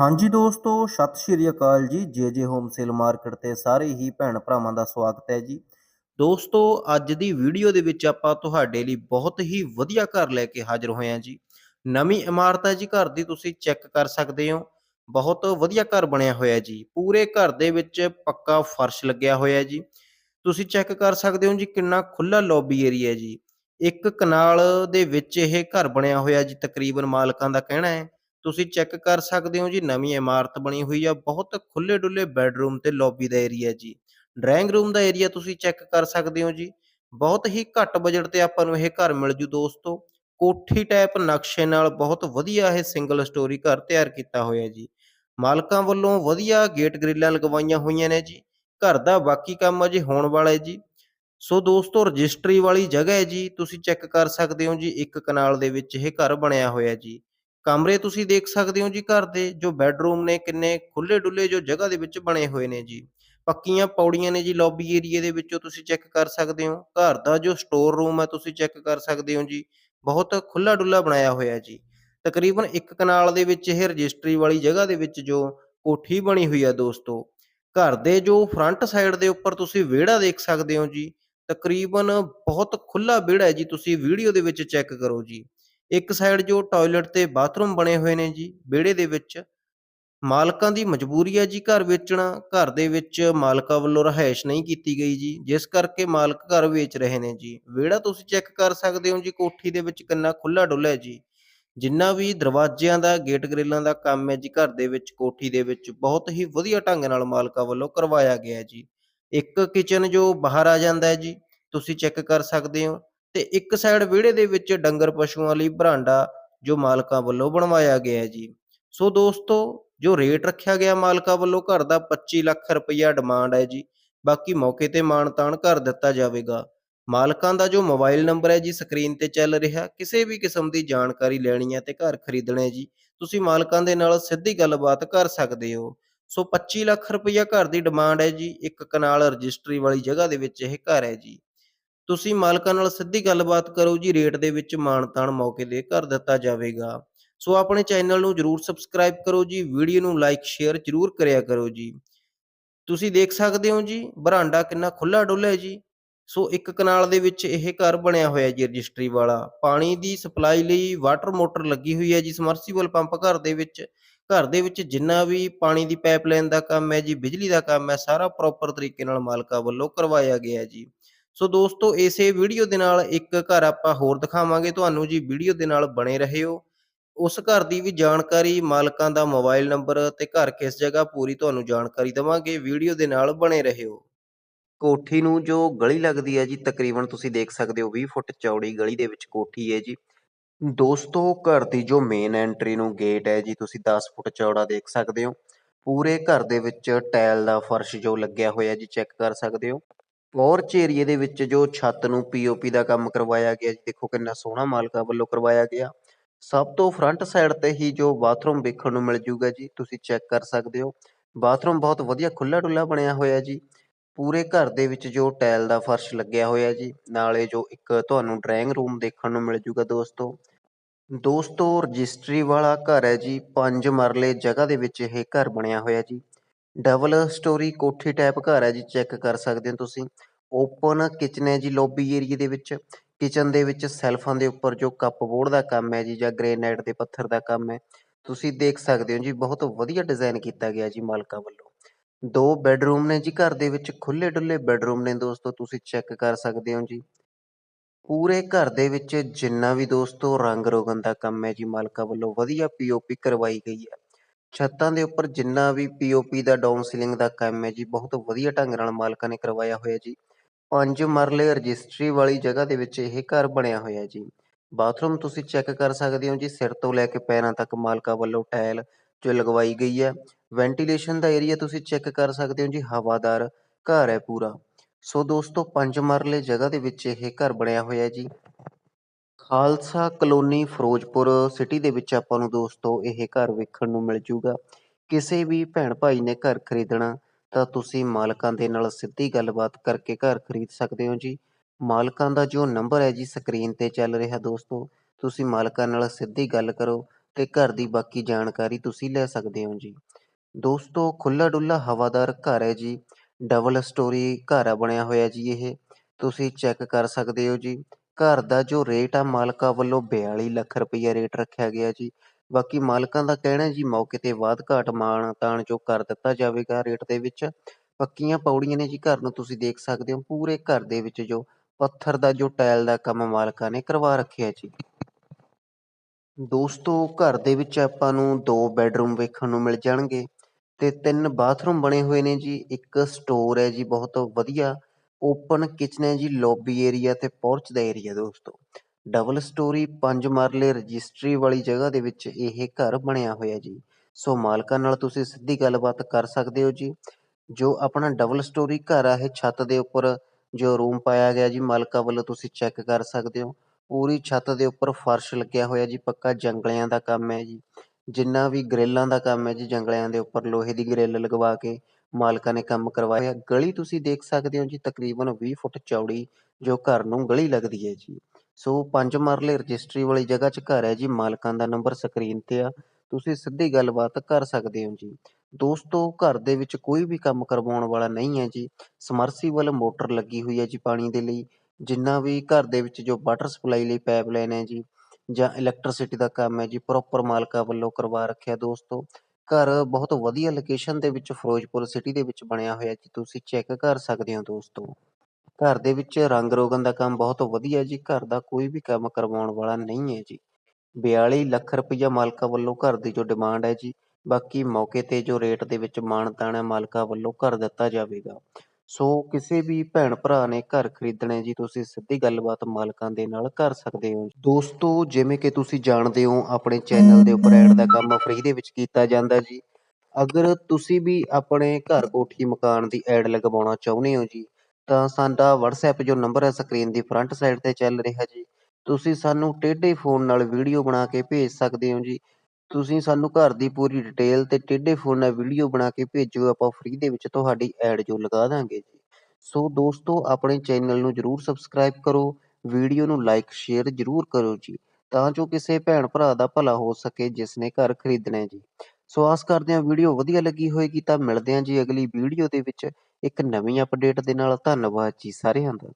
ਹਾਂਜੀ ਦੋਸਤੋ, ਸਤਿ ਸ਼੍ਰੀ ਅਕਾਲ ਜੀ। ਜੇ ਜੇ ਹੋਮ ਸੇਲ ਮਾਰਕੀਟ ਤੇ ਸਾਰੇ ਹੀ ਭੈਣ ਭਰਾਵਾਂ ਦਾ ਸਵਾਗਤ ਹੈ ਜੀ। ਦੋਸਤੋ, ਅੱਜ ਦੀ ਵੀਡੀਓ ਦੇ ਵਿੱਚ ਆਪਾਂ ਤੁਹਾਡੇ ਲਈ ਬਹੁਤ ਹੀ ਵਧੀਆ ਘਰ ਲੈ ਕੇ ਹਾਜ਼ਰ ਹੋਏ ਹਾਂ ਜੀ। ਨਵੀਂ ਇਮਾਰਤ ਹੈ ਜੀ, ਘਰ ਦੀ ਤੁਸੀਂ ਚੈੱਕ ਕਰ ਸਕਦੇ ਹੋ। ਬਹੁਤ ਵਧੀਆ ਘਰ ਬਣਿਆ ਹੋਇਆ ਜੀ। ਪੂਰੇ ਘਰ ਦੇ ਵਿੱਚ ਪੱਕਾ ਫਰਸ਼ ਲੱਗਿਆ ਹੋਇਆ ਜੀ। ਤੁਸੀਂ ਚੈੱਕ ਕਰ ਸਕਦੇ ਹੋ ਜੀ, ਕਿੰਨਾ ਖੁੱਲਾ ਲੌਬੀ ਏਰੀਆ ਜੀ। ਇੱਕ ਕਨਾਲ ਦੇ ਵਿੱਚ ਇਹ ਘਰ ਬਣਿਆ ਹੋਇਆ ਜੀ, ਤਕਰੀਬਨ ਮਾਲਕਾਂ ਦਾ ਕਹਿਣਾ ਹੈ। ਤੁਸੀਂ ਚੈੱਕ ਕਰ ਸਕਦੇ ਹੋ ਜੀ, ਨਵੀਂ ਇਮਾਰਤ ਬਣੀ ਹੋਈ ਆ, ਬਹੁਤ ਖੁੱਲੇ ਡੁੱਲੇ ਬੈੱਡਰੂਮ ਤੇ ਲੌਬੀ ਦਾ ਏਰੀਆ ਜੀ। ਡਰਾਇੰਗ ਰੂਮ ਦਾ ਏਰੀਆ ਤੁਸੀਂ ਚੈੱਕ ਕਰ ਸਕਦੇ ਹੋ ਜੀ। ਬਹੁਤ ਹੀ ਘੱਟ ਬਜਟ ਤੇ ਆਪਾਂ ਨੂੰ ਇਹ ਘਰ ਮਿਲ ਜੂ ਦੋਸਤੋ। ਕੋਠੀ ਟਾਈਪ ਨਕਸ਼ੇ ਨਾਲ ਬਹੁਤ ਵਧੀਆ ਇਹ ਸਿੰਗਲ ਸਟੋਰੀ ਘਰ ਤਿਆਰ ਕੀਤਾ ਹੋਇਆ ਜੀ। ਮਾਲਕਾਂ ਵੱਲੋਂ ਵਧੀਆ ਗੇਟ ਗ੍ਰਿਲਾਂ ਲਗਵਾਈਆਂ ਹੋਈਆਂ ਨੇ ਜੀ। ਘਰ ਦਾ ਬਾਕੀ ਕੰਮ ਅਜੇ ਹੋਣ ਵਾਲਾ ਹੈ ਜੀ। ਸੋ ਦੋਸਤੋ, ਰਜਿਸਟਰੀ ਵਾਲੀ ਜਗ੍ਹਾ ਹੈ ਜੀ। ਤੁਸੀਂ ਚੈੱਕ ਕਰ ਸਕਦੇ ਹੋ ਜੀ, ਇੱਕ ਕਨਾਲ ਦੇ ਵਿੱਚ ਇਹ ਘਰ ਬਣਿਆ ਹੋਇਆ ਜੀ। ਕਮਰੇ ਤੁਸੀਂ ਦੇਖ ਸਕਦੇ ਹੋ ਜੀ ਘਰ ਦੇ, ਜੋ ਬੈੱਡਰੂਮ ਨੇ ਕਿੰਨੇ ਖੁੱਲੇ ਡੁੱਲੇ ਜੋ ਜਗ੍ਹਾ ਦੇ ਵਿੱਚ ਬਣੇ ਹੋਏ ਨੇ ਜੀ। ਪੱਕੀਆਂ ਪੌੜੀਆਂ ਨੇ ਜੀ ਲੌਬੀ ਏਰੀਏ ਦੇ ਵਿੱਚੋਂ ਤੁਸੀਂ ਚੈੱਕ ਕਰ ਸਕਦੇ ਹੋ। ਘਰ ਦਾ ਜੋ ਸਟੋਰ ਰੂਮ ਹੈ ਤੁਸੀਂ ਚੈੱਕ ਕਰ ਸਕਦੇ ਹੋ ਜੀ। ਬਹੁਤ ਖੁੱਲਾ ਡੁੱਲਾ ਬਣਾਇਆ ਹੋਇਆ ਜੀ। ਤਕਰੀਬਨ ਇੱਕ ਕਨਾਲ ਦੇ ਵਿੱਚ ਇਹ ਰਜਿਸਟਰੀ ਵਾਲੀ ਜਗ੍ਹਾ ਦੇ ਵਿੱਚ ਜੋ ਕੋਠੀ ਬਣੀ ਹੋਈ ਹੈ ਦੋਸਤੋ। ਘਰ ਦੇ ਜੋ ਫਰੰਟ ਸਾਈਡ ਦੇ ਉੱਪਰ ਤੁਸੀਂ ਵਿਹੜਾ ਦੇਖ ਸਕਦੇ ਹੋ ਜੀ। ਤਕਰੀਬਨ ਬਹੁਤ ਖੁੱਲਾ ਵਿਹੜਾ ਹੈ ਜੀ, ਤੁਸੀਂ ਵੀਡੀਓ ਦੇ ਵਿੱਚ ਚੈੱਕ ਕਰੋ ਜੀ। ਇੱਕ ਸਾਈਡ ਜੋ ਟਾਇਲਟ ਤੇ ਬਾਥਰੂਮ ਬਣੇ ਹੋਏ ਨੇ ਜੀ, ਵਿਹੜੇ ਦੇ ਵਿੱਚ ਮਾਲਕਾਂ ਦੀ ਮਜਬੂਰੀ ਹੈ ਜੀ ਘਰ ਵੇਚਣਾ, ਘਰ ਦੇ ਵਿੱਚ ਮਾਲਕਾਂ ਵੱਲੋਂ ਰਿਹਾਇਸ਼ ਨਹੀਂ ਕੀਤੀ ਗਈ ਜੀ, ਜਿਸ ਕਰਕੇ ਮਾਲਕ ਘਰ ਵੇਚ ਰਹੇ ਨੇ ਜੀ। ਵਿਹੜਾ ਤੁਸੀਂ ਚੈੱਕ ਕਰ ਸਕਦੇ ਹੋ ਜੀ ਕੋਠੀ ਦੇ ਵਿੱਚ ਕਿੰਨਾ ਖੁੱਲਾ ਡੁੱਲਾ ਹੈ ਜੀ। ਜਿੰਨਾ ਵੀ ਦਰਵਾਜ਼ਿਆਂ ਦਾ ਗੇਟ ਗ੍ਰਿਲਾਂ ਦਾ ਕੰਮ ਹੈ ਜੀ ਘਰ ਦੇ ਵਿੱਚ, ਕੋਠੀ ਦੇ ਵਿੱਚ, ਬਹੁਤ ਹੀ ਵਧੀਆ ਢੰਗ ਨਾਲ ਮਾਲਕਾਂ ਵੱਲੋਂ ਕਰਵਾਇਆ ਗਿਆ ਜੀ। ਇੱਕ ਕਿਚਨ ਜੋ ਬਾਹਰ ਆ ਜਾਂਦਾ ਹੈ ਜੀ, ਤੁਸੀਂ ਚੈੱਕ ਕਰ ਸਕਦੇ ਹੋ। ਤੇ ਇੱਕ ਸਾਈਡ ਵਿਹੜੇ ਦੇ ਵਿੱਚ ਡੰਗਰ ਪਸ਼ੂਆਂ ਲਈ ਬਰਾਂਡਾ ਜੋ ਮਾਲਕਾਂ ਵੱਲੋਂ ਬਣਵਾਇਆ ਗਿਆ ਹੈ ਜੀ। ਸੋ ਦੋਸਤੋ, ਜੋ ਰੇਟ ਰੱਖਿਆ ਗਿਆ ਮਾਲਕਾਂ ਵੱਲੋਂ, ਘਰ ਦਾ 25 ਲੱਖ ਰੁਪਈਆ ਡਿਮਾਂਡ ਹੈ ਜੀ। ਬਾਕੀ ਮੌਕੇ ਤੇ ਮਾਣ-ਤਾਣ ਕਰ ਦਿੱਤਾ ਜਾਵੇਗਾ। ਮਾਲਕਾਂ ਦਾ ਜੋ ਮੋਬਾਈਲ ਨੰਬਰ ਹੈ ਜੀ ਸਕਰੀਨ ਤੇ ਚੱਲ ਰਿਹਾ। ਕਿਸੇ ਵੀ ਕਿਸਮ ਦੀ ਜਾਣਕਾਰੀ ਲੈਣੀ ਹੈ ਤੇ ਘਰ ਖਰੀਦਣਾ ਹੈ ਜੀ। ਤੁਸੀਂ ਮਾਲਕਾਂ ਦੇ ਨਾਲ ਸਿੱਧੀ ਗੱਲਬਾਤ ਕਰ ਸਕਦੇ ਹੋ। ਸੋ 25 ਲੱਖ ਰੁਪਈਆ ਘਰ ਦੀ ਡਿਮਾਂਡ ਹੈ ਜੀ। ਇੱਕ ਕਨਾਲ ਰਜਿਸਟਰੀ ਵਾਲੀ ਜਗ੍ਹਾ ਦੇ ਵਿੱਚ ਇਹ ਘਰ ਹੈ ਜੀ। ਤੁਸੀਂ ਮਾਲਕਾਂ ਨਾਲ ਸਿੱਧੀ ਗੱਲਬਾਤ ਕਰੋ ਜੀ, ਰੇਟ ਦੇ ਵਿੱਚ ਮਾਣ-ਤਾਣ ਮੌਕੇ ਤੇ ਕਰ ਦਿੱਤਾ ਜਾਵੇਗਾ। ਸੋ ਆਪਣੇ ਚੈਨਲ ਨੂੰ ਜਰੂਰ ਸਬਸਕ੍ਰਾਈਬ ਕਰੋ ਜੀ, ਵੀਡੀਓ ਨੂੰ ਲਾਈਕ, ਸ਼ੇਅਰ ਜਰੂਰ ਕਰਿਆ ਕਰੋ ਜੀ। ਤੁਸੀਂ ਦੇਖ ਸਕਦੇ ਹੋ ਜੀ, ਬਰਾਂਡਾ ਕਿੰਨਾ ਖੁੱਲਾ ਡੁੱਲਾ ਜੀ। ਸੋ ਇੱਕ ਕਨਾਲ ਦੇ ਵਿੱਚ ਇਹ ਘਰ ਬਣਿਆ ਹੋਇਆ ਜੀ, ਰਜਿਸਟਰੀ ਵਾਲਾ। ਪਾਣੀ ਦੀ ਸਪਲਾਈ ਲਈ ਵਾਟਰ ਮੋਟਰ ਲੱਗੀ ਹੋਈ ਹੈ ਜੀ, ਸਮਰਸੀਬਲ ਪੰਪ ਘਰ ਦੇ ਵਿੱਚ। ਘਰ ਦੇ ਵਿੱਚ ਜਿੰਨਾ ਵੀ ਪਾਣੀ ਦੀ ਪਾਈਪਲਾਈਨ ਦਾ ਕੰਮ ਹੈ ਜੀ, ਬਿਜਲੀ ਦਾ ਕੰਮ ਹੈ, ਸਾਰਾ ਪ੍ਰੋਪਰ ਤਰੀਕੇ ਨਾਲ ਮਾਲਕਾਂ ਵੱਲੋਂ ਕਰਵਾਇਆ ਗਿਆ ਜੀ। ਸੋ ਦੋਸਤੋ, ਇਸੇ ਵੀਡੀਓ ਦੇ ਨਾਲ ਇੱਕ ਘਰ ਆਪਾਂ ਹੋਰ ਦਿਖਾਵਾਂਗੇ। ਤੁਹਾਨੂੰ ਜੀ ਵੀਡੀਓ ਦੇ ਨਾਲ ਬਣੇ ਰਹਿਓ। ਉਸ ਘਰ ਦੀ ਵੀ ਜਾਣਕਾਰੀ, ਮਾਲਕਾਂ ਦਾ ਮੋਬਾਈਲ ਨੰਬਰ ਤੇ ਘਰ ਕਿਸ ਜਗ੍ਹਾ ਪੂਰੀ ਤੁਹਾਨੂੰ ਜਾਣਕਾਰੀ ਦਵਾਂਗੇ। ਵੀਡੀਓ ਦੇ ਨਾਲ ਬਣੇ ਰਹਿਓ। ਕੋਠੀ ਨੂੰ ਜੋ ਗਲੀ ਲੱਗਦੀ ਹੈ ਜੀ, ਤਕਰੀਬਨ ਤੁਸੀਂ ਦੇਖ ਸਕਦੇ ਹੋ 20 ਫੁੱਟ ਚੌੜੀ ਗਲੀ ਦੇ ਵਿੱਚ ਕੋਠੀ ਹੈ ਜੀ। ਦੋਸਤੋ, ਘਰ ਦੀ ਜੋ ਮੇਨ ਐਂਟਰੀ ਨੂੰ ਗੇਟ ਹੈ ਜੀ, ਤੁਸੀਂ 10 ਫੁੱਟ ਚੌੜਾ ਦੇਖ ਸਕਦੇ ਹੋ। ਪੂਰੇ ਘਰ ਦੇ ਵਿੱਚ ਟਾਇਲ ਦਾ ਫਰਸ਼ ਜੋ ਲੱਗਿਆ ਹੋਇਆ ਜੀ, ਚੈੱਕ ਕਰ ਸਕਦੇ ਹੋ। ਪੋਰਚ ਏਰੀਏ ਦੇ ਵਿੱਚ ਜੋ ਛੱਤ ਨੂੰ ਪੀਓਪੀ ਦਾ ਕੰਮ ਕਰਵਾਇਆ ਗਿਆ, ਜੀ ਦੇਖੋ ਕਿੰਨਾ ਸੋਹਣਾ ਮਾਲਕਾਂ ਵੱਲੋਂ ਕਰਵਾਇਆ ਗਿਆ। ਸਭ ਤੋਂ ਫਰੰਟ ਸਾਈਡ ਤੇ ਹੀ ਜੋ ਬਾਥਰੂਮ ਵੇਖਣ ਨੂੰ ਮਿਲ ਜੂਗਾ ਜੀ, ਤੁਸੀਂ ਚੈੱਕ ਕਰ ਸਕਦੇ ਹੋ। ਬਾਥਰੂਮ ਬਹੁਤ ਵਧੀਆ ਖੁੱਲਾ ਡੁੱਲਾ ਬਣਿਆ ਹੋਇਆ ਜੀ। ਪੂਰੇ ਘਰ ਦੇ ਵਿੱਚ ਜੋ ਟਾਇਲ ਦਾ ਫਰਸ਼ ਲੱਗਿਆ ਹੋਇਆ ਜੀ, ਨਾਲੇ ਜੋ ਇੱਕ ਤੁਹਾਨੂੰ ਡਰਾਇੰਗ ਰੂਮ ਦੇਖਣ ਨੂੰ ਮਿਲ ਜੂਗਾ ਦੋਸਤੋ। ਦੋਸਤੋ ਰਜਿਸਟਰੀ ਵਾਲਾ ਘਰ ਹੈ ਜੀ, ਪੰਜ ਮਰਲੇ ਜਗ੍ਹਾ ਦੇ ਵਿੱਚ ਇਹ ਘਰ ਬਣਿਆ ਹੋਇਆ ਜੀ। ਡਬਲ ਸਟੋਰੀ ਕੋਠੀ ਟਾਈਪ ਘਰ ਹੈ ਜੀ ਚੈੱਕ ਕਰ ਸਕਦੇ ਹੋ ਤੁਸੀਂ। ਓਪਨ ਕਿਚਨ ਹੈ ਜੀ ਲੌਬੀ ਏਰੀਏ ਦੇ ਵਿੱਚ। ਕਿਚਨ ਦੇ ਵਿੱਚ ਸੈਲਫਾਂ ਦੇ ਉੱਪਰ ਜੋ ਕੱਪ ਬੋਰਡ ਦਾ ਕੰਮ ਹੈ ਜੀ ਜਾਂ ਗ੍ਰੇਨਾਈਟ ਦੇ ਪੱਥਰ ਦਾ ਕੰਮ ਹੈ, ਤੁਸੀਂ ਦੇਖ ਸਕਦੇ ਹੋ ਜੀ, ਬਹੁਤ ਵਧੀਆ ਡਿਜ਼ਾਈਨ ਕੀਤਾ ਗਿਆ ਜੀ ਮਾਲਕਾਂ ਵੱਲੋਂ। ਦੋ ਬੈੱਡਰੂਮ ਨੇ ਜੀ ਘਰ ਦੇ ਵਿੱਚ ਖੁੱਲੇ ਡੁੱਲੇ ਬੈੱਡਰੂਮ ਨੇ ਦੋਸਤੋ, ਤੁਸੀਂ ਚੈੱਕ ਕਰ ਸਕਦੇ ਹੋ ਜੀ। ਪੂਰੇ ਘਰ ਦੇ ਵਿੱਚ ਜਿੰਨਾ ਵੀ ਦੋਸਤੋ ਰੰਗ ਰੋਗਨ ਦਾ ਕੰਮ ਹੈ ਜੀ, ਮਾਲਕਾਂ ਵੱਲੋਂ ਵਧੀਆ ਪੀਓਪੀ ਕਰਵਾਈ ਗਈ ਹੈ। ਛੱਤਾਂ ਦੇ ਉੱਪਰ ਜਿੰਨਾ ਵੀ ਪੀਓਪੀ ਦਾ ਡਾਊਨ ਸੀਲਿੰਗ ਦਾ ਕੰਮ ਹੈ ਜੀ, ਬਹੁਤ ਵਧੀਆ ਢੰਗ ਨਾਲ ਮਾਲਕਾਂ ਨੇ ਕਰਵਾਇਆ ਹੋਇਆ ਜੀ। ਪੰਜ ਮਰਲੇ ਰਜਿਸਟਰੀ ਵਾਲੀ ਜਗ੍ਹਾ ਦੇ ਵਿੱਚ ਇਹ ਘਰ ਬਣਿਆ ਹੋਇਆ ਜੀ। ਬਾਥਰੂਮ ਤੁਸੀਂ ਚੈੱਕ ਕਰ ਸਕਦੇ ਹੋ ਜੀ, ਸਿਰ ਤੋਂ ਲੈ ਕੇ ਪੈਰਾਂ ਤੱਕ ਮਾਲਕਾਂ ਵੱਲੋਂ ਟਾਇਲ ਜੋ ਲਗਵਾਈ ਗਈ ਹੈ। ਵੈਂਟੀਲੇਸ਼ਨ ਦਾ ਏਰੀਆ ਤੁਸੀਂ ਚੈੱਕ ਕਰ ਸਕਦੇ ਹੋ ਜੀ, ਹਵਾਦਾਰ ਘਰ ਹੈ ਪੂਰਾ। ਸੋ ਦੋਸਤੋ, ਪੰਜ ਮਰਲੇ ਜਗ੍ਹਾ ਦੇ ਵਿੱਚ ਇਹ ਘਰ ਬਣਿਆ ਹੋਇਆ ਜੀ। ਖਾਲਸਾ ਕਲੋਨੀ ਫਿਰੋਜ਼ਪੁਰ ਸਿਟੀ ਦੇ ਵਿੱਚ ਆਪਾਂ ਨੂੰ ਦੋਸਤੋ ਇਹ ਘਰ ਵੇਖਣ ਨੂੰ ਮਿਲ ਜੂਗਾ। ਕਿਸੇ ਵੀ ਭੈਣ ਭਾਈ ਨੇ ਘਰ ਖਰੀਦਣਾ ਤਾਂ ਤੁਸੀਂ ਮਾਲਕਾਂ ਦੇ ਨਾਲ ਸਿੱਧੀ ਗੱਲਬਾਤ ਕਰਕੇ ਘਰ ਖਰੀਦ ਸਕਦੇ ਹੋ ਜੀ। ਮਾਲਕਾਂ ਦਾ ਜੋ ਨੰਬਰ ਹੈ ਜੀ ਸਕਰੀਨ ਤੇ ਚੱਲ ਰਿਹਾ ਦੋਸਤੋ, ਤੁਸੀਂ ਮਾਲਕਾਂ ਨਾਲ ਸਿੱਧੀ ਗੱਲ ਕਰੋ ਤੇ ਘਰ ਦੀ ਬਾਕੀ ਜਾਣਕਾਰੀ ਤੁਸੀਂ ਲੈ ਸਕਦੇ ਹੋ ਜੀ। ਦੋਸਤੋ ਖੁੱਲਾ ਡੁੱਲਾ ਹਵਾਦਾਰ ਘਰ ਹੈ ਜੀ। ਡਬਲ ਸਟੋਰੀ ਘਰ ਆ ਬਣਿਆ ਹੋਇਆ ਜੀ ਇਹ। ਤੁਸੀਂ ਚੈੱਕ ਕਰ ਸਕਦੇ ਹੋ ਜੀ। ਘਰ ਦਾ ਜੋ ਰੇਟ ਆ ਮਾਲਕਾਂ ਵੱਲੋਂ 42 ਲੱਖ ਰੁਪਈਆ ਰੇਟ ਰੱਖਿਆ ਗਿਆ ਜੀ। ਬਾਕੀ ਮਾਲਕਾਂ ਦਾ ਕਹਿਣਾ ਜੀ, ਮੌਕੇ ਤੇ ਬਾਅਦ ਘਾਟ ਮਾਣ ਤਾਣ ਜੋ ਕਰ ਦਿੱਤਾ ਜਾਵੇਗਾ ਰੇਟ ਦੇ ਵਿੱਚ। ਪੱਕੀਆਂ ਪੌੜੀਆਂ ਨੇ ਜੀ, ਘਰ ਨੂੰ ਤੁਸੀਂ ਦੇਖ ਸਕਦੇ ਹੋ, ਪੂਰੇ ਘਰ ਦੇ ਵਿੱਚ ਜੋ ਪੱਥਰ ਦਾ, ਜੋ ਟਾਇਲ ਦਾ ਕੰਮ ਮਾਲਕਾਂ ਨੇ ਕਰਵਾ ਰੱਖਿਆ ਜੀ। ਦੋਸਤੋ, ਘਰ ਦੇ ਵਿੱਚ ਆਪਾਂ ਨੂੰ ਦੋ ਬੈੱਡਰੂਮ ਵੇਖਣ ਨੂੰ ਮਿਲ ਜਾਣਗੇ ਤੇ ਤਿੰਨ ਬਾਥਰੂਮ ਬਣੇ ਹੋਏ ਨੇ ਜੀ, ਇੱਕ ਸਟੋਰ ਹੈ ਜੀ, ਬਹੁਤ ਵਧੀਆ। ਓਪਨ ਕਿਚਨ ਹੈ ਜੀ, ਲੌਬੀ ਏਰੀਆ ਤੇ ਪੋਰਚ ਦਾ ਏਰੀਆ ਦੋਸਤੋ। ਡਬਲ ਸਟੋਰੀ, ਪੰਜ ਮਰਲੇ ਰਜਿਸਟਰੀ ਵਾਲੀ ਜਗ੍ਹਾ ਦੇ ਵਿੱਚ ਇਹ ਘਰ ਬਣਿਆ ਹੋਇਆ ਜੀ। ਸੋ ਮਾਲਕਾਂ ਨਾਲ ਤੁਸੀਂ ਸਿੱਧੀ ਗੱਲਬਾਤ ਕਰ ਸਕਦੇ ਹੋ ਜੀ। ਜੋ ਆਪਣਾ ਡਬਲ ਸਟੋਰੀ ਘਰ ਆ, ਇਹ ਛੱਤ ਦੇ ਉੱਪਰ ਜੋ ਰੂਮ ਪਾਇਆ ਗਿਆ ਜੀ, ਮਾਲਕਾਂ ਵੱਲੋਂ ਤੁਸੀਂ ਚੈੱਕ ਕਰ ਸਕਦੇ ਹੋ। ਪੂਰੀ ਛੱਤ ਦੇ ਉੱਪਰ ਫਰਸ਼ ਲੱਗਿਆ ਹੋਇਆ ਜੀ, ਪੱਕਾ ਜੰਗਲਿਆਂ ਦਾ ਕੰਮ ਹੈ ਜੀ। ਜਿੰਨਾ ਵੀ ਗ੍ਰਿਲਾਂ ਦਾ ਕੰਮ ਹੈ ਜੀ, ਜੰਗਲਿਆਂ ਦੇ ਉੱਪਰ ਲੋਹੇ ਦੀ ਗ੍ਰਿਲ ਲਗਵਾ ਕੇ ਮਾਲਕਾਂ ਨੇ ਕੰਮ ਕਰਵਾਇਆ ਗਲੀ ਤੁਸੀਂ ਦੇਖ ਸਕਦੇ ਹੋ ਜੀ, ਤਕਰੀਬਨ 20 ਫੁੱਟ ਚੌੜੀ ਜੋ ਘਰ ਨੂੰ ਗਲੀ ਲੱਗਦੀ ਹੈ ਜੀ। ਸੋ ਪੰਜ ਮਰਲੇ ਰਜਿਸਟਰੀ ਵਾਲੀ ਜਗ੍ਹਾ 'ਚ ਘਰ ਹੈ ਜੀ, ਮਾਲਕਾਂ ਦਾ ਨੰਬਰ ਸਕਰੀਨ ਤੇ ਆ। ਤੁਸੀਂ ਸਿੱਧੀ ਗੱਲਬਾਤ ਕਰ ਸਕਦੇ ਹੋ ਜੀ। ਦੋਸਤੋ, ਘਰ ਦੇ ਵਿੱਚ ਕੋਈ ਵੀ ਕੰਮ ਕਰਵਾਉਣ ਵਾਲਾ ਨਹੀਂ ਹੈ ਜੀ। ਸਮਰਸੀਬਲ ਮੋਟਰ ਲੱਗੀ ਹੋਈ ਹੈ ਜੀ ਪਾਣੀ ਦੇ ਲਈ। ਜਿੰਨਾ ਵੀ ਘਰ ਦੇ ਵਿੱਚ ਜੋ ਵਾਟਰ ਸਪਲਾਈ ਲਈ ਪਾਈਪਲਾਈਨ ਹੈ ਜੀ ਜਾਂ ਇਲੈਕਟ੍ਰਿਸਿਟੀ ਦਾ ਕੰਮ ਹੈ ਜੀ, ਪ੍ਰੋਪਰ ਮਾਲਕਾਂ ਵੱਲੋਂ ਕਰਵਾ ਰੱਖਿਆ ਦੋਸਤੋ। ਘਰ ਬਹੁਤ ਵਧੀਆ ਲੋਕੇਸ਼ਨ ਦੇ ਵਿੱਚ ਫਿਰੋਜ਼ਪੁਰ ਸਿਟੀ ਦੇ ਵਿੱਚ ਬਣਿਆ ਹੋਇਆ ਜੀ, ਤੁਸੀਂ ਚੈੱਕ ਕਰ ਸਕਦੇ ਹੋ ਦੋਸਤੋ। ਘਰ ਦੇ ਵਿੱਚ ਰੰਗ ਰੋਗਨ ਦਾ ਕੰਮ ਬਹੁਤ ਵਧੀਆ ਜੀ, ਘਰ ਦਾ ਕੋਈ ਵੀ ਕੰਮ ਕਰਵਾਉਣ ਵਾਲਾ ਨਹੀਂ ਹੈ ਜੀ। 42 ਲੱਖ ਰੁਪਈਆ ਮਾਲਕਾਂ ਵੱਲੋਂ ਘਰ ਦੀ ਜੋ ਡਿਮਾਂਡ ਹੈ ਜੀ, ਬਾਕੀ ਮੌਕੇ ਤੇ ਜੋ ਰੇਟ ਦੇ ਵਿੱਚ ਮਾਨਤਾਨ ਹੈ, ਮਾਲਕਾਂ ਵੱਲੋਂ ਕਰ ਦਿੱਤਾ ਜਾਵੇਗਾ। ਸੋ ਕਿਸੇ ਵੀ ਭੈਣ ਭਰਾ ਨੇ ਘਰ ਖਰੀਦਣਾ ਹੈ ਜੀ, ਤੁਸੀਂ ਸਿੱਧੀ ਗੱਲਬਾਤ ਮਾਲਕਾਂ ਦੇ ਨਾਲ ਕਰ ਸਕਦੇ ਹੋ ਦੋਸਤੋ, ਜਿਵੇਂ ਕਿ ਤੁਸੀਂ ਜਾਣਦੇ ਹੋ, ਆਪਣੇ ਚੈਨਲ ਦੇ ਉੱਪਰ ਐਡ ਦਾ ਕੰਮ ਫ੍ਰੀ ਦੇ ਵਿੱਚ ਕੀਤਾ ਜਾਂਦਾ ਜੀ। ਅਗਰ ਤੁਸੀਂ ਵੀ ਆਪਣੇ ਘਰ ਕੋਠੀ ਮਕਾਨ ਦੀ ਐਡ ਲਗਵਾਉਣਾ ਚਾਹੁੰਦੇ ਹੋ ਜੀ, ਤਾਂ ਸਾਡਾ WhatsApp ਜੋ ਨੰਬਰ ਹੈ, ਸਕਰੀਨ ਦੀ ਫਰੰਟ ਸਾਈਡ ਤੇ ਚੱਲ ਰਿਹਾ ਜੀ। ਤੁਸੀਂ ਸਾਨੂੰ ਟੇਢੇ ਫੋਨ ਨਾਲ ਵੀਡੀਓ ਬਣਾ ਕੇ ਭੇਜ ਸਕਦੇ ਹੋ ਜੀ। ਤੁਸੀਂ ਸਾਨੂੰ ਘਰ ਦੀ ਪੂਰੀ ਡਿਟੇਲ ਤੇ ਟੇਢੇ ਫੋਨ ਨਾਲ ਵੀਡੀਓ ਬਣਾ ਕੇ ਭੇਜੋ, ਆਪਾਂ ਫ੍ਰੀ ਦੇ ਵਿੱਚ ਤੁਹਾਡੀ ਐਡ ਜੋ ਲਗਾ ਦਾਂਗੇ ਜੀ। ਸੋ ਦੋਸਤੋ, ਆਪਣੇ ਚੈਨਲ ਨੂੰ ਜਰੂਰ ਸਬਸਕ੍ਰਾਈਬ ਕਰੋ ਵੀਡੀਓ ਨੂੰ ਲਾਈਕ ਸ਼ੇਅਰ ਜਰੂਰ ਕਰੋ ਜੀ, ਤਾਂ ਜੋ ਕਿਸੇ ਭੈਣ ਭਰਾ ਦਾ ਭਲਾ ਹੋ ਸਕੇ ਜਿਸ ਨੇ ਘਰ ਖਰੀਦਣਾ ਹੈ ਜੀ। ਸੋ ਆਸ ਕਰਦੇ ਹਾਂ ਵੀਡੀਓ ਵਧੀਆ ਲੱਗੀ ਹੋਏਗੀ, ਤਾਂ ਮਿਲਦੇ ਹਾਂ ਜੀ ਅਗਲੀ ਵੀਡੀਓ ਦੇ ਵਿੱਚ। ਇੱਕ ਨਵੀਂ ਅਪਡੇਟ ਦੇ ਨਾਲ, ਧੰਨਵਾਦ ਜੀ ਸਾਰਿਆਂ ਦਾ।